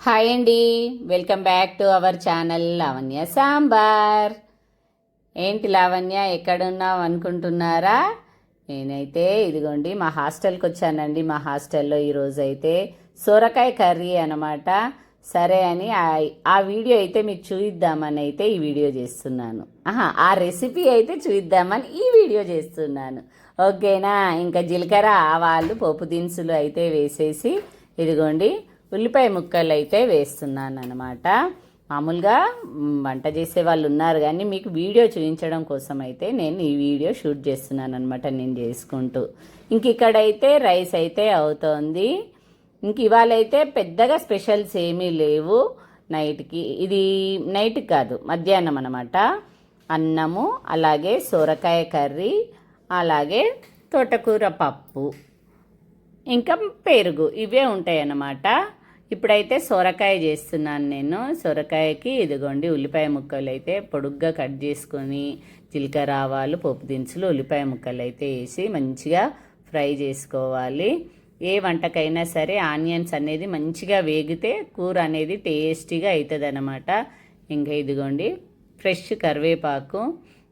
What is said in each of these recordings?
Hi అండి. Welcome back to our channel Lavanya Sambar. ఏంటి లావణ్య ఎక్కడున్నావు అనుకుంటున్నారా? నేనైతే ఇదిగోండి మా హాస్టల్కి వచ్చానండి. మా హాస్టల్లో ఈరోజు అయితే సొరకాయ కర్రీ అనమాట సరే అని ఆ- వీడియో అయితే మీకు చూయిద్దామని అయితే ఈ వీడియో చేస్తున్నాను. ఆహా ఆ రెసిపీ అయితే చూయిద్దామని ఈ వీడియో చేస్తున్నాను. ఓకేనా? ఇంకా జీలకర్ర ఆవాలు పోపు దినుసులు అయితే వేసేసి ఇదిగోండి ఉల్లిపాయ ముక్కలు అయితే వేస్తున్నాను అనమాట మామూలుగా వంట చేసే వాళ్ళు ఉన్నారు కానీ మీకు వీడియో చూపించడం కోసం అయితే నేను ఈ వీడియో షూట్ చేస్తున్నాను అనమాట నేను చేసుకుంటూ. ఇంక ఇక్కడైతే రైస్ అయితే అవుతోంది. ఇంక ఇవాళ అయితే పెద్దగా స్పెషల్స్ ఏమీ లేవు నైట్కి. ఇది నైట్ కాదు మధ్యాహ్నం అనమాట అన్నము అలాగే సొరకాయ కర్రీ అలాగే తోటకూర పప్పు. ఇంకా పెరుగు ఇవే ఉంటాయి అన్నమాట ఇప్పుడైతే సొరకాయ చేస్తున్నాను నేను. సొరకాయకి ఇదిగోండి ఉల్లిపాయ ముక్కలు అయితే పొడుగ్గా కట్ చేసుకొని జీలకర్ర ఆవాలు పోపు దినుసులు ఉల్లిపాయ ముక్కలు అయితే వేసి మంచిగా ఫ్రై చేసుకోవాలి. ఏ వంటకైనా సరే ఆనియన్స్ అనేది మంచిగా వేగితే కూర అనేది టేస్టీగా అవుతుంది అనమాట ఇంకా ఇదిగోండి ఫ్రెష్ కరివేపాకు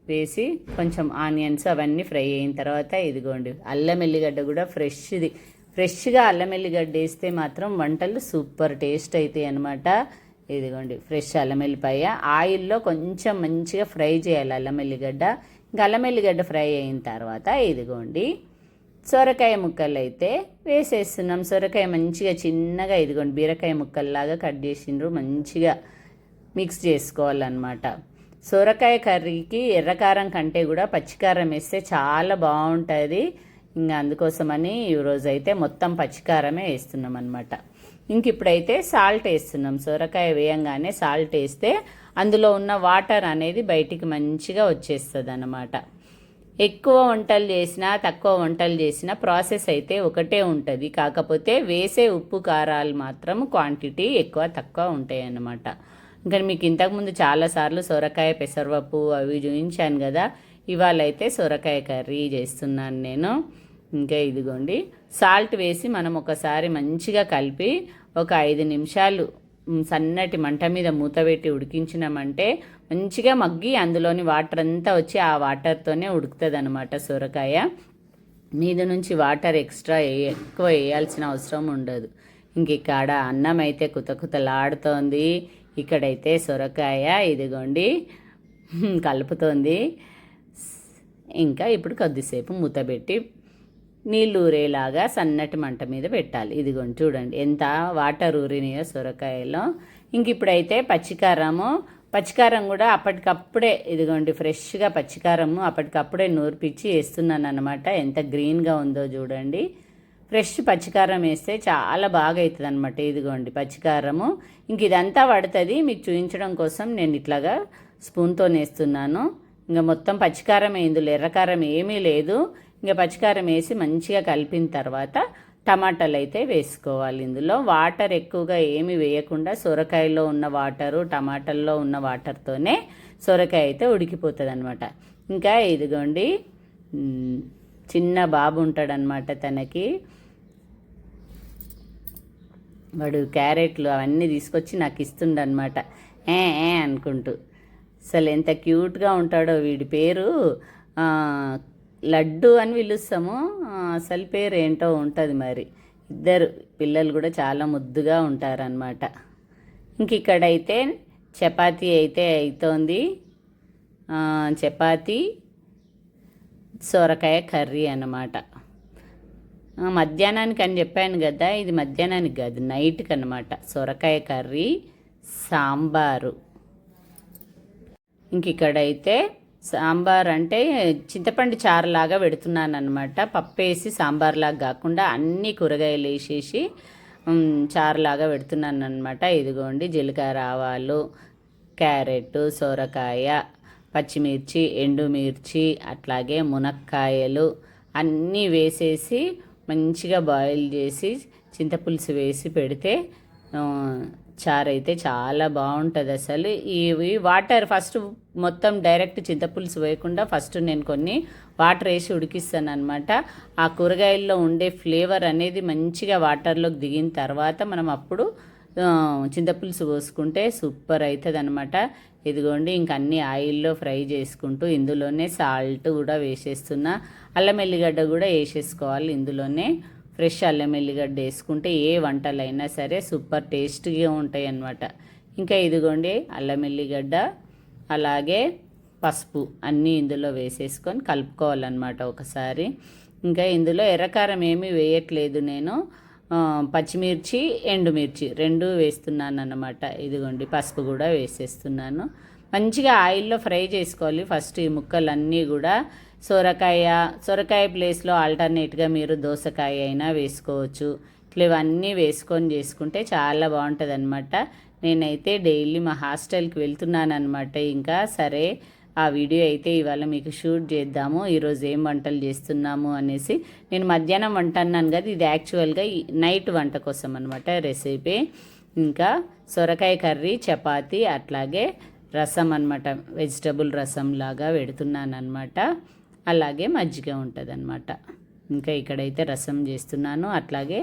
వేసి కొంచెం ఆనియన్స్ అవన్నీ ఫ్రై అయిన తర్వాత ఇదిగోండి అల్లం ఎల్లిగడ్డ కూడా ఫ్రెష్ది. ఫ్రెష్గా అల్లం ఎల్లిగడ్డ వేస్తే మాత్రం వంటలు సూపర్ టేస్ట్ అవుతాయి అనమాట ఇదిగోండి ఫ్రెష్ అల్లం ఎల్లిపాయ. ఆయిల్లో కొంచెం మంచిగా ఫ్రై చేయాలి అల్లం ఎల్లిగడ్డ. ఇంకా అల్లం ఎల్లిగడ్డ ఫ్రై అయిన తర్వాత ఇదిగోండి సొరకాయ ముక్కలు అయితే వేసేస్తున్నాం. సొరకాయ మంచిగా చిన్నగా ఇదిగోండి బీరకాయ ముక్కల్లాగా కట్ చేసిండ్రు. మంచిగా మిక్స్ చేసుకోవాలన్నమాట. సొరకాయ కర్రీకి ఎర్రకారం కంటే కూడా పచ్చికారం వేస్తే చాలా బాగుంటుంది. ఇంకా అందుకోసమని ఈరోజైతే మొత్తం పచ్చికారమే వేస్తున్నాం అనమాట ఇంక ఇప్పుడైతే సాల్ట్ వేస్తున్నాం. సొరకాయ వేయంగానే సాల్ట్ వేస్తే అందులో ఉన్న వాటర్ అనేది బయటికి మంచిగా వచ్చేస్తుంది అన్నమాట ఎక్కువ వంటలు చేసినా తక్కువ వంటలు చేసినా ప్రాసెస్ అయితే ఒకటే ఉంటుంది. కాకపోతే వేసే ఉప్పు కారాలు మాత్రం క్వాంటిటీ ఎక్కువ తక్కువ ఉంటాయి అన్నమాట ఇంకా మీకు ఇంతకుముందు చాలాసార్లు సొరకాయ పెసరపప్పు అవి చూపించాను కదా. ఇవాళ అయితే సొరకాయ కర్రీ చేస్తున్నాను నేను. ఇంకా ఇదిగోండి సాల్ట్ వేసి మనం ఒకసారి మంచిగా కలిపి ఒక ఐదు నిమిషాలు సన్నటి మంట మీద మూత పెట్టి ఉడికించినామంటే మంచిగా మగ్గి అందులోని వాటర్ అంతా వచ్చి ఆ వాటర్తోనే ఉడుకుతుంది అనమాట సొరకాయ. మీద నుంచి వాటర్ ఎక్స్ట్రా ఎక్కువ వేయాల్సిన అవసరం ఉండదు. ఇంక ఇక్కడ అన్నం అయితే కుత కుతలాడుతోంది ఇక్కడైతే సొరకాయ ఇదిగోండి కలుపుతోంది. ఇంకా ఇప్పుడు కొద్దిసేపు మూత పెట్టి నీళ్ళు ఊరేలాగా సన్నటి మంట మీద పెట్టాలి. ఇదిగోండి చూడండి ఎంత వాటర్ ఊరినాయో సొరకాయలో. ఇంక ఇప్పుడైతే పచ్చికారము పచ్చికారం కూడా అప్పటికప్పుడే ఇదిగోండి ఫ్రెష్గా పచ్చికారము అప్పటికప్పుడే నూర్పిచ్చి వేస్తున్నాను అనమాట ఎంత గ్రీన్గా ఉందో చూడండి. ఫ్రెష్ పచ్చికారం వేస్తే చాలా బాగా అవుతుంది అనమాట ఇదిగోండి పచ్చికారము. ఇంక ఇదంతా పడుతుంది మీకు చూపించడం కోసం నేను ఇట్లాగా స్పూన్తో వేస్తున్నాను ఇంకా మొత్తం పచ్చికారం ఇందులో ఎర్రకారం ఏమీ లేదు. ఇంకా పచ్చికారం వేసి మంచిగా కలిపిన తర్వాత టమాటాలు అయితే వేసుకోవాలి ఇందులో. వాటర్ ఎక్కువగా ఏమి వేయకుండా సొరకాయలో ఉన్న వాటరు టమాటాల్లో ఉన్న వాటర్తోనే సొరకాయ అయితే ఉడికిపోతుంది అనమాట ఇంకా ఇదిగోండి చిన్న బాబు ఉంటాడనమాట తనకి. వాడు క్యారెట్లు అవన్నీ తీసుకొచ్చి నాకు ఇస్తుండనమాట ఏ ఏ అనుకుంటూ. అసలు ఎంత క్యూట్గా ఉంటాడో వీడి పేరు. లడ్డు అని పిలుస్తాము. అసలు పేరు ఏంటో ఉంటుంది మరి. ఇద్దరు పిల్లలు కూడా చాలా ముద్దుగా ఉంటారనమాట ఇంక ఇక్కడైతే చపాతీ అయితే అవుతోంది చపాతీ సొరకాయ కర్రీ అన్నమాట. మధ్యాహ్నానికి అని చెప్పాను కదా ఇది మధ్యాహ్నానికి కాదు నైట్కి అనమాట సొరకాయ కర్రీ సాంబారు. ఇంక ఇక్కడైతే సాంబార్ అంటే చింతపండు చారులాగా పెడుతున్నాను అనమాట పప్పు వేసి సాంబార్లాగా కాకుండా అన్ని కూరగాయలు వేసేసి చారులాగా పెడుతున్నాను అనమాట ఇదిగోండి జీలకర్ర ఆవాలు క్యారెట్ సొరకాయ పచ్చిమిర్చి ఎండుమిర్చి అట్లాగే మునక్కాయలు అన్నీ వేసేసి మంచిగా బాయిల్ చేసి చింతపులుసు వేసి పెడితే చారు అయితే చాలా బాగుంటుంది అసలు. ఇవి వాటర్ ఫస్ట్ మొత్తం డైరెక్ట్ చింతపులుసు వేయకుండా ఫస్ట్ నేను కొన్ని వాటర్ వేసి ఉడికిస్తాను అనమాట ఆ కూరగాయల్లో ఉండే ఫ్లేవర్ అనేది మంచిగా వాటర్లోకి దిగిన తర్వాత మనం అప్పుడు చింతపులుసు పోసుకుంటే సూపర్ అవుతుంది అనమాట ఇదిగోండి ఇంక అన్ని ఆయిల్లో ఫ్రై చేసుకుంటూ ఇందులోనే సాల్ట్ కూడా వేసేస్తున్నా. అల్లం ఎల్లిగడ్డ కూడా వేసేసుకోవాలి ఇందులోనే. ఫ్రెష్ అల్లం ఎల్లిగడ్డ వేసుకుంటే ఏ వంటలైనా సరే సూపర్ టేస్ట్గా ఉంటాయి అన్నమాట ఇంకా ఇదిగోండి అల్లం ఎల్లిగడ్డ అలాగే పసుపు అన్నీ ఇందులో వేసేసుకొని కలుపుకోవాలన్నమాట ఒకసారి. ఇంకా ఇందులో ఎర్రకారం ఏమీ వేయట్లేదు నేను. పచ్చిమిర్చి ఎండుమిర్చి రెండు వేస్తున్నాను అన్నమాట ఇదిగోండి పసుపు కూడా వేసేస్తున్నాను. మంచిగా ఆయిల్లో ఫ్రై చేసుకోవాలి. ఫస్ట్ ఈ ముక్కలన్నీ కూడా సొరకాయ సొరకాయ ప్లేస్లో ఆల్టర్నేట్గా మీరు దోసకాయ అయినా వేసుకోవచ్చు. ఇట్లా ఇవన్నీ వేసుకొని చేసుకుంటే చాలా బాగుంటుంది అనమాట నేనైతే డైలీ మా హాస్టల్కి వెళ్తున్నాను అనమాట ఇంకా సరే ఆ వీడియో అయితే ఇవాళ మీకు షూట్ చేద్దాము. ఈరోజు ఏం వంటలు చేస్తున్నాము అనేసి నేను మధ్యాహ్నం వంట అన్నాను కదా ఇది యాక్చువల్గా నైట్ వంట కోసం అనమాట రెసిపీ ఇంకా సొరకాయ కర్రీ చపాతి అట్లాగే రసం అనమాట వెజిటబుల్ రసం లాగా పెడుతున్నాను అనమాట అలాగే మజ్జిగ ఉంటుంది అనమాట ఇంకా ఇక్కడైతే రసం చేస్తున్నాను. అట్లాగే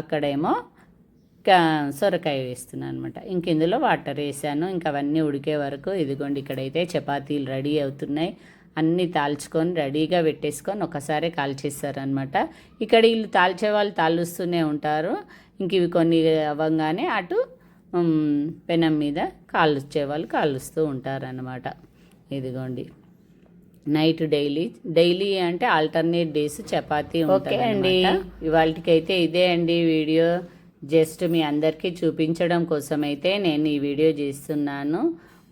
అక్కడేమో సొరకాయ వేస్తున్నాను అనమాట ఇంక ఇందులో వాటర్ వేసాను. ఇంకా అవన్నీ ఉడికే వరకు ఇదిగోండి ఇక్కడైతే చపాతీలు రెడీ అవుతున్నాయి. అన్నీ తాల్చుకొని రెడీగా పెట్టేసుకొని ఒకసారి కాల్చేస్తారనమాట ఇక్కడ వీళ్ళు తాల్చే వాళ్ళు తాలుస్తూనే ఉంటారు. ఇంక ఇవి కొన్ని అవ్వగానే అటు పెనం మీద కాలుచ్చే వాళ్ళు కాలుస్తూ ఉంటారనమాట ఇదిగోండి. Night daily. డైలీ అంటే ఆల్టర్నేట్ డేస్ చపాతీ ఓకే అండి. ఇవాళకైతే ఇదే అండి వీడియో. జస్ట్ మీ అందరికీ చూపించడం కోసం అయితే నేను ఈ వీడియో చేస్తున్నాను.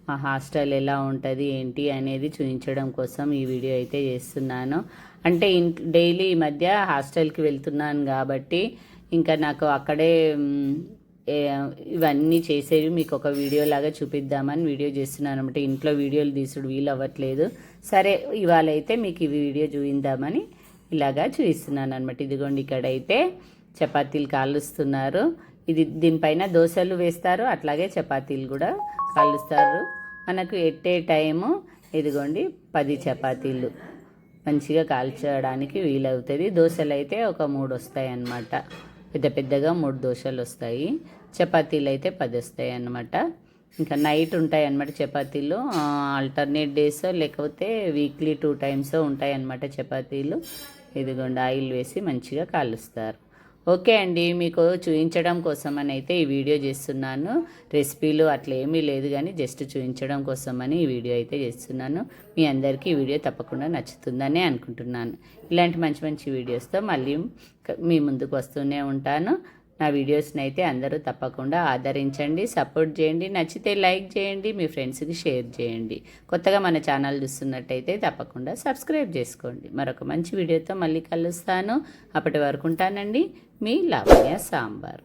మా హాస్టల్ ఎలా ఉంటుంది ఏంటి అనేది చూపించడం కోసం ఈ వీడియో అయితే చేస్తున్నాను. అంటే ఇంట్ డైలీ ఈ మధ్య హాస్టల్కి వెళ్తున్నాను కాబట్టి ఇంకా నాకు అక్కడే ఇవన్నీ చేసేవి మీకు ఒక వీడియో లాగా చూపిద్దామని వీడియో చేస్తున్నాను అనమాట ఇంట్లో వీడియోలు తీసుడు వీలు అవ్వట్లేదు. సరే ఇవాళ అయితే మీకు ఇవి వీడియో చూపిందామని ఇలాగా చూపిస్తున్నాను అనమాట ఇదిగోండి ఇక్కడైతే చపాతీలు కాలుస్తున్నారు. ఇది దీనిపైన దోశలు వేస్తారు అట్లాగే చపాతీలు కూడా కాలుస్తారు. మనకు ఎట్టే టైము ఇదిగోండి పది చపాతీలు. మంచిగా కాల్చడానికి వీలవుతుంది. దోశలు అయితే ఒక మూడు వస్తాయి అన్నమాట పెద్ద పెద్దగా మూడు దోశలు వస్తాయి. చపాతీలు అయితే పది వస్తాయి అన్నమాట. ఇంకా నైట్ ఉంటాయి అన్నమాట చపాతీలు. ఆల్టర్నేట్ డేస్ లేకపోతే వీక్లీ టూ టైమ్స్ ఉంటాయి అన్నమాట చపాతీలు. ఇదిగోండి ఆయిల్ వేసి మంచిగా కాలుస్తారు. ఓకే అండి మీకు చూపించడం కోసమని అయితే ఈ వీడియో చేస్తున్నాను. రెసిపీలు అట్లా ఏమీ లేదు కానీ జస్ట్ చూపించడం కోసమని ఈ వీడియో అయితే చేస్తున్నాను. మీ అందరికీ ఈ వీడియో తప్పకుండా నచ్చుతుందని అనుకుంటున్నాను. ఇలాంటి మంచి మంచి వీడియోస్తో మళ్ళీ మీ ముందుకు వస్తూనే ఉంటాను. నా వీడియోస్ని అయితే అందరూ తప్పకుండా ఆదరించండి సపోర్ట్ చేయండి నచ్చితే లైక్ చేయండి మీ ఫ్రెండ్స్కి షేర్ చేయండి. కొత్తగా మన ఛానల్ చూస్తున్నట్టయితే తప్పకుండా సబ్స్క్రైబ్ చేసుకోండి. మరొక మంచి వీడియోతో మళ్ళీ కలుస్తాను. అప్పటి వరకు ఉంటానండి. మీ లావణ్య సాంబార్.